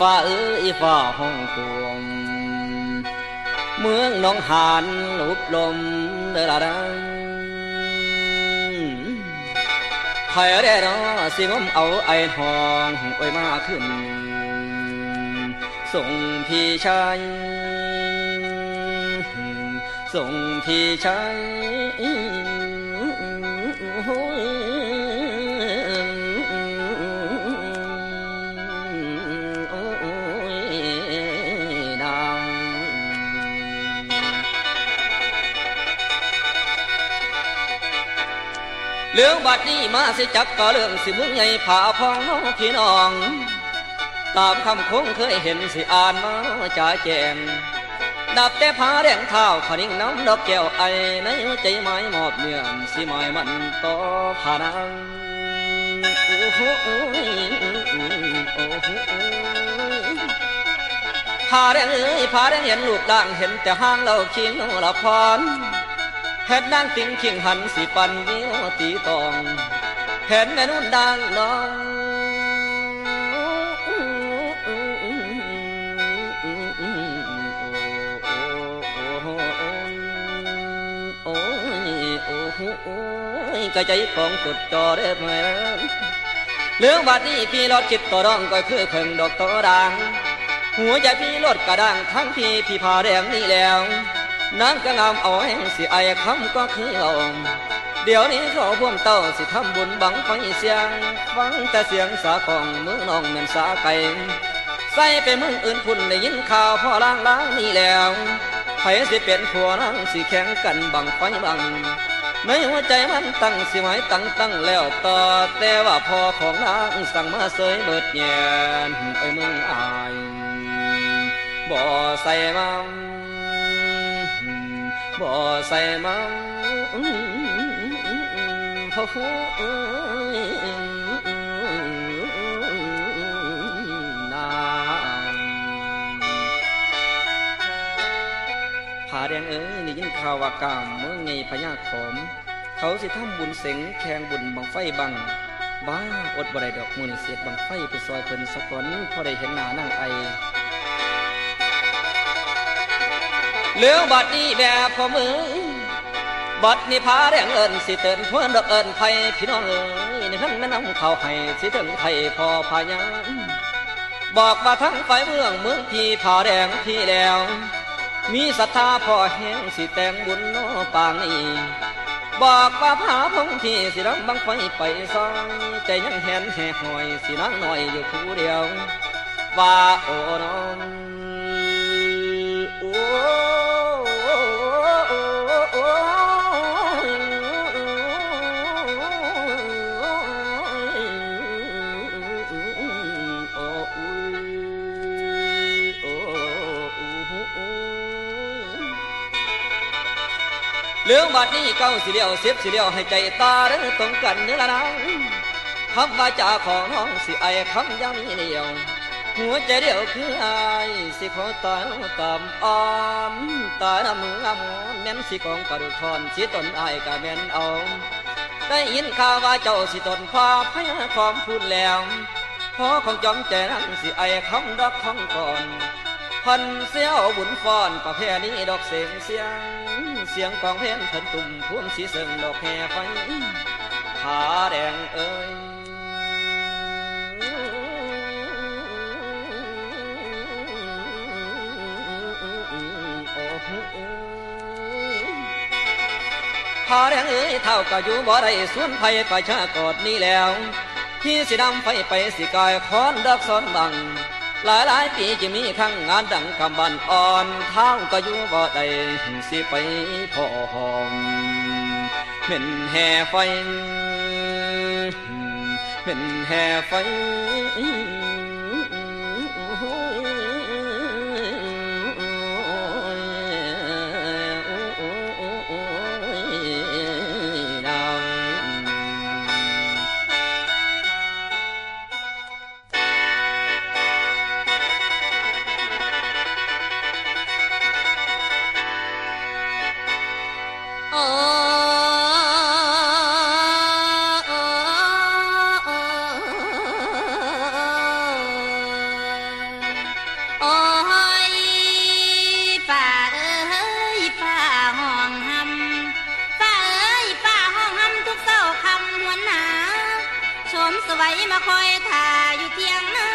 ฝ่าเอ้ยฝ่าห้องกวมเมืองหนองหานลุบลมเดละดังไผ่ได้เนาะสิงมเอาไอ้ทองโอ้ยมาขึ้น ส่งพี่ชาย ส่งพี่ชายโอ้ยโอ้ยดังเรื่องบัดนี้มาสิจักก็เรื่องสิมึงใหญ่ผ่าพองน้องพี่น้อง ตามคำคงเคยเห็นสิอ่านมาจ่าแจง ดับแต่ผาแดงเท้าขนิ่งน้ำดอกแก้วไอในใจไม้มอบเนื่อนสิหมายมันต่อผานังโอ้โหโอ้โอ้โหผาแดงเอ้ยผาแดงเห็นลูกด่างเห็นแต่ห้างเราคิงละพรเห็ดนางติงขิงหันสิปันวิวตีตอง เห็นแม่นุ่นดังน้อง อ้โหโอ้ยกระใจของจดจ่อได้ไหมือนเรื่องบัดนี้พี่รอดคิดต่อรองก็คือเพิ่งดอกต่อดัง หัวใจพี่ลดกระดังทั้งพี่พี่พาแดงนี่แล้วนางก็งามเอาแห่งสิไอคำก็คือเอาเดี๋ยวนี้เขาพวกเต้าสิทำบุญบังไฟเสียงฟังแต่เสียงสาของมือน้องเหมือนสาไก่ใส่ไปมึงอื่นพุ่นได้ยินข่าวพ่อล้างล้างนี่แล้วไผสิเป็นผัวนางสิแข่งกันบังไฟบัง ในหัวใจมันตั้งสิหมายตั้งตั้งแล้วต่อ แต่ว่าพอของนางสั่งมาเสยเบิดแยนไอ้มึงอายบ่ใส่มังบ่ใส่มังโอ้โหน แดงเอ้ยได้ยินข่าวว่ากามเมื่อไงพญาขอม เขาสิทำบุญเสงแข่งบุญบังไฟบังบ้าอดบ่ได้ดอกมือเสียดบังไฟไปซอยเพิ่นสักก่อนพอได้เห็นหน้านั่งไอเรื่องบัดนี้แบบพอมือบัดนี้พาแรงเอินสิเตือนเพื่อนดอกเอินไผพี่น้องเอ๋ยในท่านแม่น้ำเขาให้สิถึงไทยพอพายังบอกว่าทั้งไฟเมืองเมืองพี่ผาแดงพี่แล้ว มีศรัทธาพอแห้งสิแต่งบุญโนปางนี้บอกว่าพาพงที่สิรังบังไฟไปซองใจยังแหนแห่หอยสินั่งหน่อยอยู่ผู้เดียว ว่าโอ้น้อง เรื่องบัดนี้เก้าสิเดียวเสียบสิเดียวให้ใจตาเด้อตรงกันเนื้อละนาคำว่าจาของน้องสิไอคำยังมีเดียว หัวใจเดียวคืออายสิขอตายกำอ้อมตายน้ำมืองามแม่นสิกองกระดูกทอนสิตนอายกะแม่นเอาได้ยินข่าวว่าเจ้าสิตนควาพยาความพูดแล้วพอของจอมใจนั้นสิไอคำรักของก่อน พันเสี้ยวบุญฟ้อนประเพณีดอกเสียงเสียง เสียงกองเพลนเถินตุ่มพุ่มสีเสิงดอกแห่ไฟผาแดงเอ้ยพาแรงเอ้ยเท่าก็อยู่บ่ได้สวนไผ่ประชากอดนี่แล้ว ที่สิดำไฟไปสิกายคอนดักซ้อนบัง หลายหลายปีจะมีข้างงานดังคำบันอ่อนเท้าก็อยู่บ่ได้สิไปพอหอมเหม็นแห่ไฟเหม็นแห่ไฟ สวัยมาคอยท่าอยู่เที่ยงนา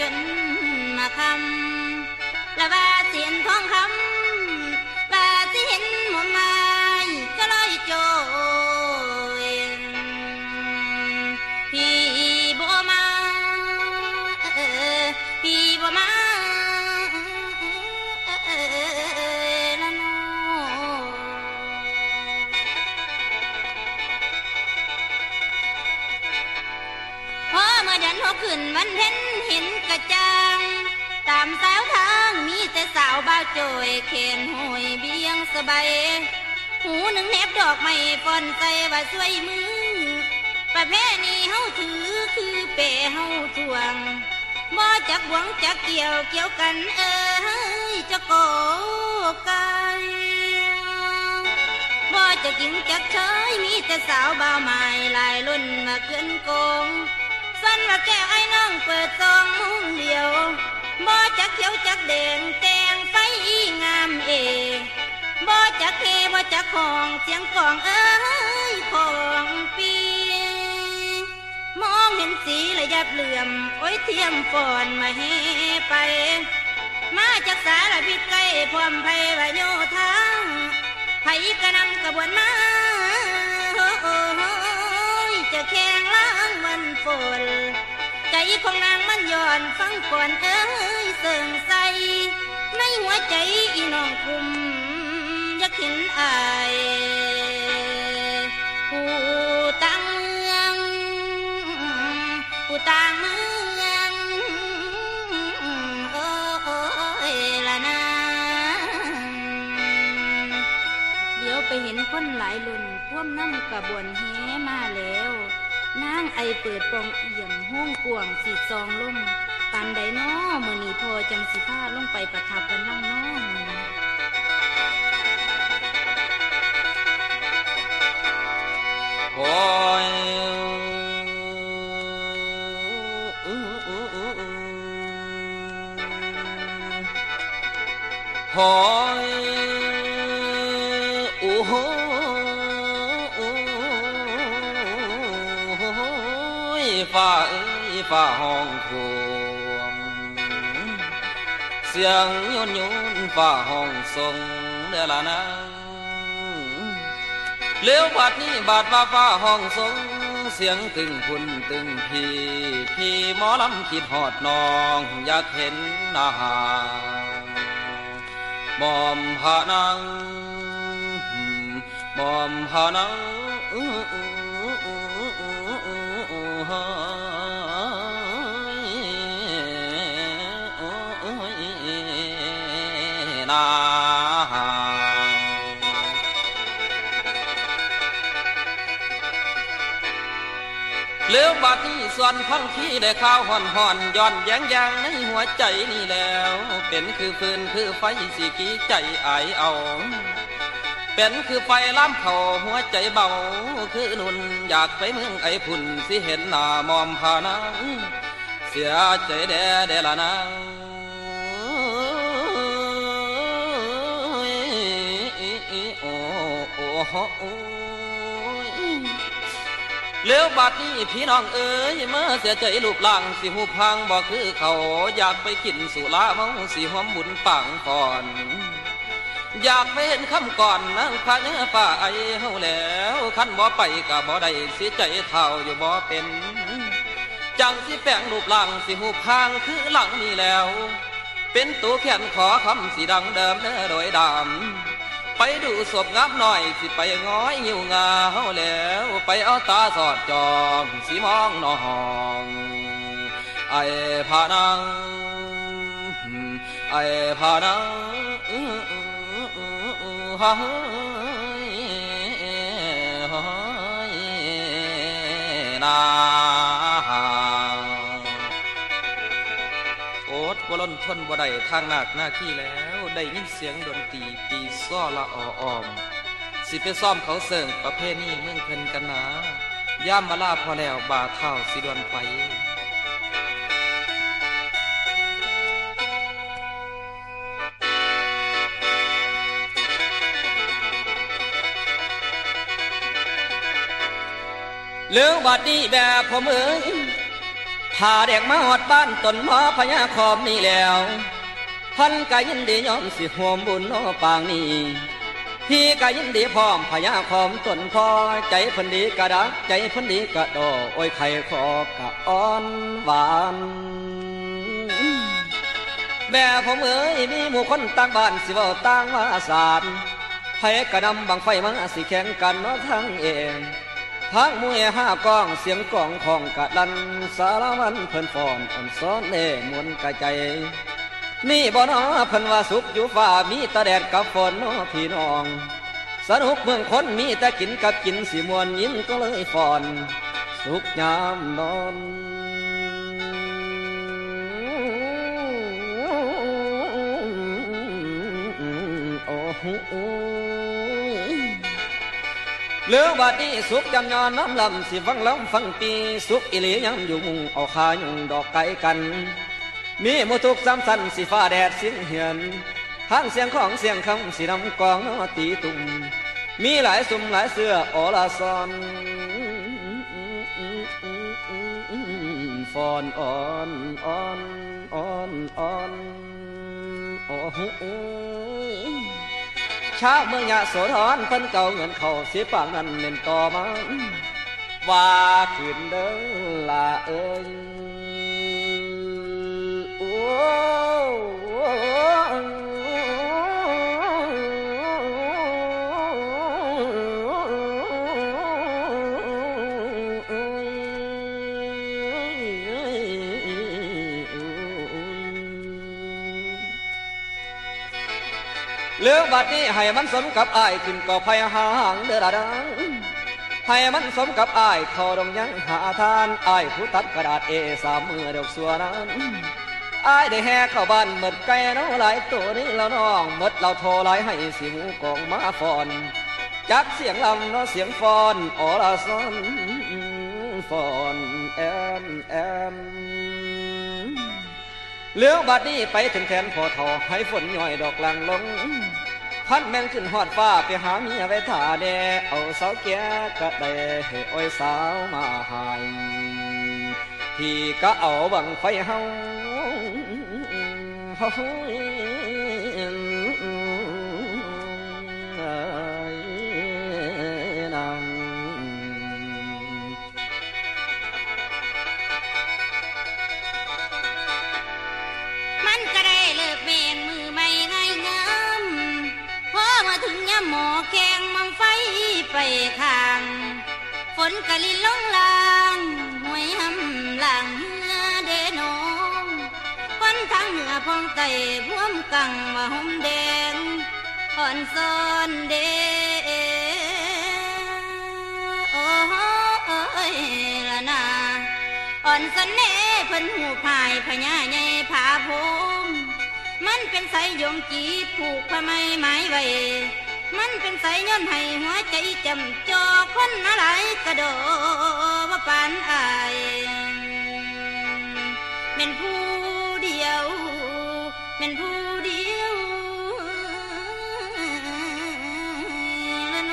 จนมาคำและว่าเสียนทองคำ อเดันหัวขึ้นวันเห็นเห็นกระจ่างตามสาวทางมีแต่สาวบ้าโจยเขนหอยเบียงสบายหูหนึ่งเน็บดอกไม้ฟอนใจว่าสวยมือ ประเพณีเฮาถือคือเปเฮาทวงบ่จักหวงจักเกี่ยวเกี่ยวกันเอ้ยจะโกไก่บ่จะกินจักเฉยมีแต่สาวบ่าวใหม่ลายลุ่นมาเกินโกง นว่าแก้วไอ้น้องเปิดซองมุมเดียวบ่จักเขียวจักแดงแตงไฟอีงามเอบ่จักเทบ่จักของเสียงกลองเอ้ยของปีมองเห็นสีละยับเหลื่อมโอ้ยเทียมฟอนมาให้ไป มาจากสารพิษใกล้พร้อมไผวาโยทางไผกระนำกระบวนมาโอ้ยจะแข่ ฝน ใจของนางมันย้อนฟังก่อนเอ้ยเสื่องใส ในหัวใจอีน้องคุมอยากเห็นอายผู้ต่างเมืองผู้ต่างเมืองโอ้ยละนางเดี๋ยวไปเห็นคนหลายลุ่นท่วมน้ำกระบวนแหมาแล้ว นางไอเปิดปองเอี่ยมห้องกวงสีซองล่มปานใดน้อมือนีพอจังสิพาลงไปประทับกันนั่งน้อมือนี้โอ้ยโอ้ย ฟ้าห้องท่วมเสียงโยนโยนฟ้าห้องทรงเดละนางเลี้ยวบาดนี้บาดว่าฟ้าห้องทรงเสียงตึงพุ่นตึงพี่พี่หมอลำคิดหอดน้องอยากเห็นหน้ามอมพานังมอมพานัง เลี้ยวบัดนี้ส่วนพังพี่ได้ข้าวห่อนห่อนย้อนแยงยางในหัวใจนี่แล้ว เป็นคือฟืนคือไฟสีกี้ใจอายเอา เป็นคือไฟล้ำเขาหัวใจเบา คือนุนอยากไปเมืองไอพุ่นสิเห็นหน้ามอมพานังเสียใจแด่แด่ละนางโอ้โอ้โอ้ เลี้ยวบัดนี้พี่น้องเอ๋ยเมื่อเสียใจลูกหลังสิหูพังบอกคือเขาอยากไปกินสุราเมาสิหอมบุญปังก่อน อยากไปเห็นคำก่อนนางพระเนื้อฝ่าไอเฮาแล้วขันบ่ไปกับบ่ได้เสียใจเท่าอยู่บ่เป็นจังสิแฝงรูปร่างสิหูพังคือหลังนี้แล้ว เป็นตัวแขนขอคำสีดังเดิมเนื้อโดยดำ ไปดูศพงับหน่อย สิไปง้อยหิวงาเฮาแล้ว ไปเอาตาสอดจองสิมองน้องไอ้พานังไอ้พานังฮ้ยเฮ้ยนาโอดบล้นทนบ่ได้ทางหนักหน้าที่แล้ว ได้ยินเสียงดนตรีตีซ้อละออออม สิไปซ่อมเขาเสิงประเภทนี้เมืองเพิ่นกันนะย่ามมาลาพอแล้วบาเท่าสิดวนไปเหลืองบัดนี้แบบผมเอ้ยพาเด็กมาหอดบ้านตนหมอพญาคอมนี่แล้ว พันกายินดียอมสิห่วมบุญโนปางนี้พี่กายินดีพร้อมพญาคอมตนพอใจพันดีกระดักใจพันดีกระโดโอ้ยไข่คอกะอ่อนหวานแม่ผมเอ๋ยมีหมู่คนต่างบ้านสิเว้าต่างว่าสารไผกระนำบังไฟมาสิแข่งกันเนาะทั้งเองทั้งมวยห้ากองเสียงกองของกะดันสารวันเพิ่นฟอนอ่อนซ้อนเน่มวนกะใจ นี่บ่เนาะเพิ่นว่าสุขอยู่ฟ้ามีแตะแดดกับฝนนาะพี่น้อง สนุกเมืองคนมีแต่กินกับกินสิมวนยิ้มก็เลยฟอน สุขยามนอนโอ้โหหรือบัดนี้สุขจำยอนน้ำลำสิฟังลำฟังปีสุขอิลียำอยู่มุงเอาขายุงดอกไก่กัน มีมุทุกสามสันสีฟ้าแดดสียงเหียนทางเสียงของเสียงคำสีน้ำกองนอตีตุ่มมีหลายสุ่มหลายเสื้ออลาซอนฟอนอ่อนอ่อนอ่อนอ่อนโอ้โหชาวเมืองยะโสธรเพิ่นเก่าเงินเขาเสียปางนั้นเน้นต่อมาว่าขึ้นเด้อละเอ้ย เรื่อบัดนี้ให้มันสมกับอายขึ้นก็พายหางเด้อละดังให้มันสมกับอายทอดงยังหาทานอายผู้ตัดกระดาษเอสามมือเดอกสัวนั้น อายได้แห่เข้าบ้านหมดไก่น้องหลายตัวนี้แล้วน้องหมดเราโทรหลายให้สิหูกองมาฟอน จักเสียงลำเนาะเสียงฟอนออลาซอนฟอนแอมแอมเลี้ยวบัดนี้ไปถึงแทนพอทอให้ฝนย่อยดอกลังลงพันแมงขึ้นหอดฟ้าไปหาเมียไว้ท่าแดเอาเสาแก่กะได้ให้อ้อยสาวมาใหายพี่ก็เอาบังไฟเฮา ไดเลิกเมนมือไม่ง่ายงามพอมาถึงยามหมอแข่งมังไฟไปทาง ฝนกะลินลงลา พองไตพวมกังว่าหอมแดงอ่อนซ้อนเดโอ้เอ้ยละนาอ่อนสนเน่เพิ่นหูพายพญาใหญ่ผาพงมันเป็นสายโยงจีผูกผ้าไหมไม้ไว้มันเป็นสายย้อนให้หัวใจจำจอคนอะไรกระโดว่าปานอาย เป็นผู้เดียวละโน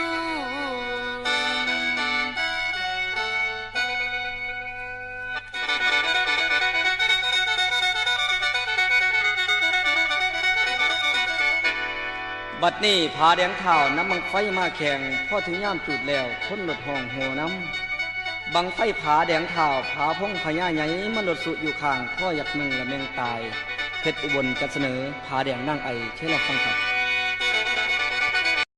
บัดนี้พาแดงเท้าน้ำบังไฟมาแข่งพอถึงย่ามจุดแล้วคนหลดห้องหัวน้ำบังไฟผาแดงเท้าผาพงพญาใหญ่มันหลดสุอยู่ข้างพ่ออยากมึงละแมงตาย เพชรอุบลจะเสนอพาแดงนั่งไอเช่นเราฟังครับ